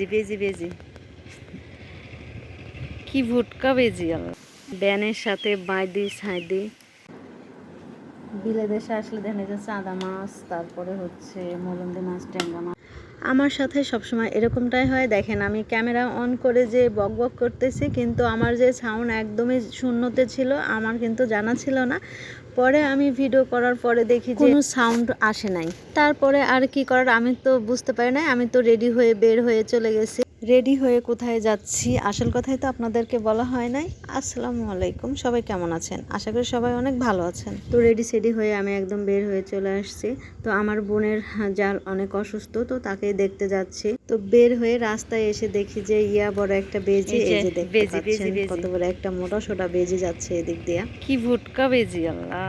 বেজি বেজি বেজি। কি ভুটকা বেজি, আল্লাহ। ব্যানের সাথে বাইদি, সাইদি। বিলে দেশে আসলে দেখা যায় চাঁদা মাছ, তারপরে হচ্ছে মলন্দি মাছ, ট্যাংরা মাছ। আমার সাথে সবসময় এরকমটাই হয়। দেখেন আমি ক্যামেরা অন করে যে বক বক করতেছি কিন্তু আমার যে সাউন্ড একদমই শূন্যতে ছিল আমার কিন্তু জানা ছিল না। পরে আমি ভিডিও করার পরে দেখি যে কোনো সাউন্ড আসে নাই। তারপরে আর কি করার আমি তো বুঝতে পারি না আমি তো রেডি হয়ে বের হয়ে চলে গেছি। রেডি হয়ে কোথায় যাচ্ছি? আসল কথাই তো আপনাদেরকে বলা হয় নাই। আসসালামু আলাইকুম সবাই কেমন আছেন? আশা করি সবাই অনেক ভালো আছেন। তো রেডি সেডি হয়ে আমি একদম বের হয়ে চলে আসছি। তো আমার বোনের জাল অনেক অসুস্থ তো তাকে দেখতে যাচ্ছি। তো বের হয়ে রাস্তায় এসে দেখি যে ইয়া বড় একটা বেজি এই যে, দেখতে পাচ্ছেন। কত বড় একটা মোটা সোটা বেজি যাচ্ছে এদিক দিয়া। কি ভুটকা বেজি আল্লাহ।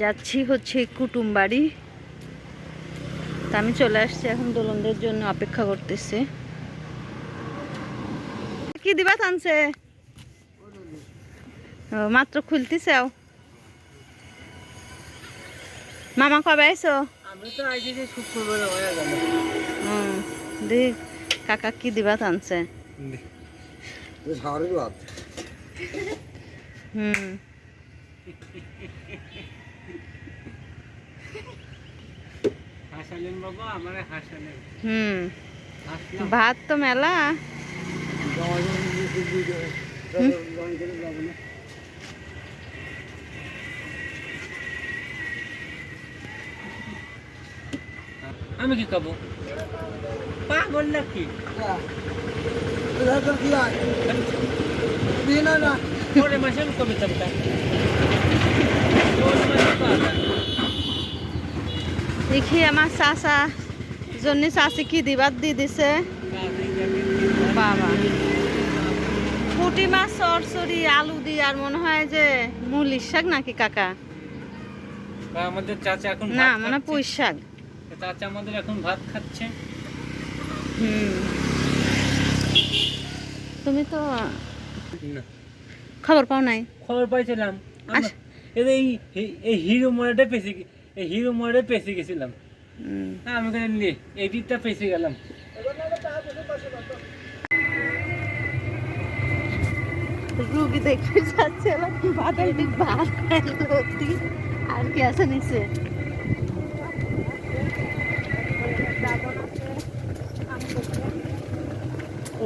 যাচ্ছি হচ্ছে কুটুম বাড়ি তা আমি চলে আসছি এখন দোলনদের জন্য অপেক্ষা করতেছে। কি দিবা টানছে মাত্র খুলতেছে মামা কবে আইসো কাকা কি দিবা টানছে হুম। হাসালেন বাবা আমার হাসালেন। হুম। হাসলাম। ভাত তো মেলা। আমি কি খাব? পাগল নাকি? পরে মাসে আমি কবে চাপটা দেখি আমার চাচা জন্য চাচি কি দিবার দি দিছে। বাবা। পুটি মাছ চরচড়ি আলু দি আর মনে হয় যে মুলির শাক নাকি কাকা? আমাদের চাচা এখন না মানে পুঁই শাক। চাচা আমাদের এখন ভাত খাচ্ছে। হুম। তুমি তো খবর পাও নাই? খবর পাইছিলাম। আমরা- এই এই- হিরো মোড়াটা পেছে গে- এই হিরো মোড়াটা পেছে গেছিলাম। হ্যাঁ আমি নিয়ে এডিটটা পেছে গেলাম। রুগী দেখতে যাচ্ছিলাম বাদলটি ভাত লতি। আর কি আছে নিচে?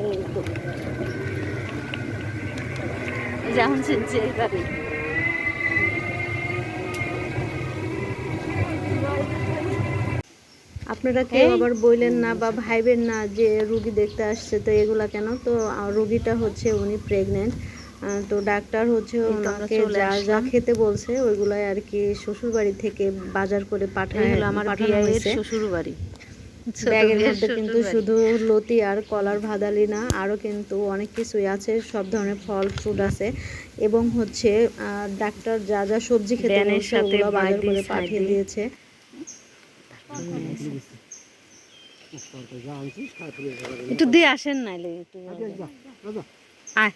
এই তো। এই যে এখন চিনছি এই আপনারা কেউ আবার বললেন না বা ভাইবেন না যে রুগী দেখতে আসছে তো এগুলা কেন? তো রুগীটা হচ্ছে উনি প্রেগনেন্ট তো ডাক্তার হচ্ছে ওনাকে যা যা খেতে বলছে ওইগুলাই আর কি শ্বশুর বাড়ি থেকে বাজার করে পাঠানো হলো আমার শ্বশুর বাড়ি ব্যাগের মধ্যে কিন্তু শুধু লতি আর কলার ভাদালি না আরও কিন্তু অনেক কিছুই আছে সব ধরনের ফল ফ্রুট আছে। এবং হচ্ছে আহ, ডাক্তার যা যা সবজি খেতে ওগুলো বাজার করে পাঠিয়ে দিয়েছে। একটু দিয়ে আসেন নাইলে একটু আয়।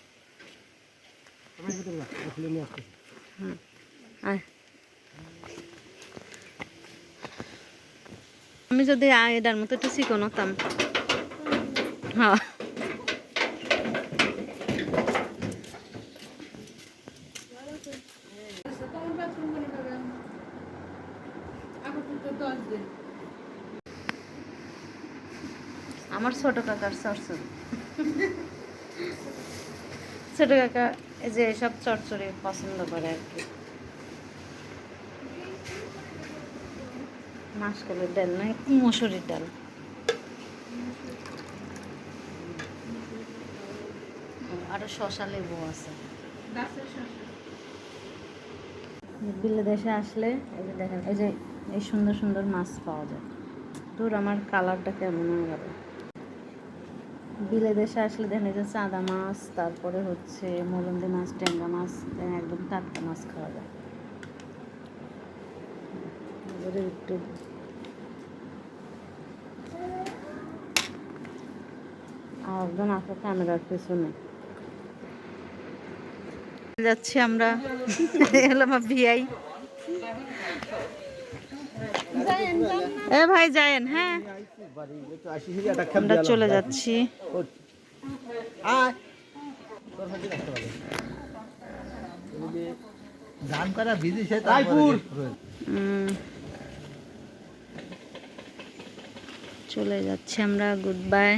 আয়। আমি যদি এটার মতো একটু শিখো নতাম হ্যাঁ। আমার ছোট কাকার চরচড়ি। ছোট কাকা এই যে এসব চরচড়ি পছন্দ করে আর কি। মাসকলের ডাল নয় মসুরির ডাল। আরও শশা লেবু আছে। বিলে দেশে আসলে এই যে দেখেন, এই যে এই সুন্দর সুন্দর মাছ পাওয়া যায়। দূর আমার কালারটা কেমন গেল। বিলে দেশে আসলে দেখেন এই যে চাঁদা মাছ, তারপরে হচ্ছে মলন্দি মাছ, ট্যাংরা মাছ একদম টাটকা মাছ খাওয়া যায়। একটু একজন আছে ক্যামেরার পিছনে। যাচ্ছি আমরা আমার ভিআই। এ ভাই, যায়েন হ্যাঁ। আমরা চলে যাচ্ছি। চলে যাচ্ছি আমরা গুড বাই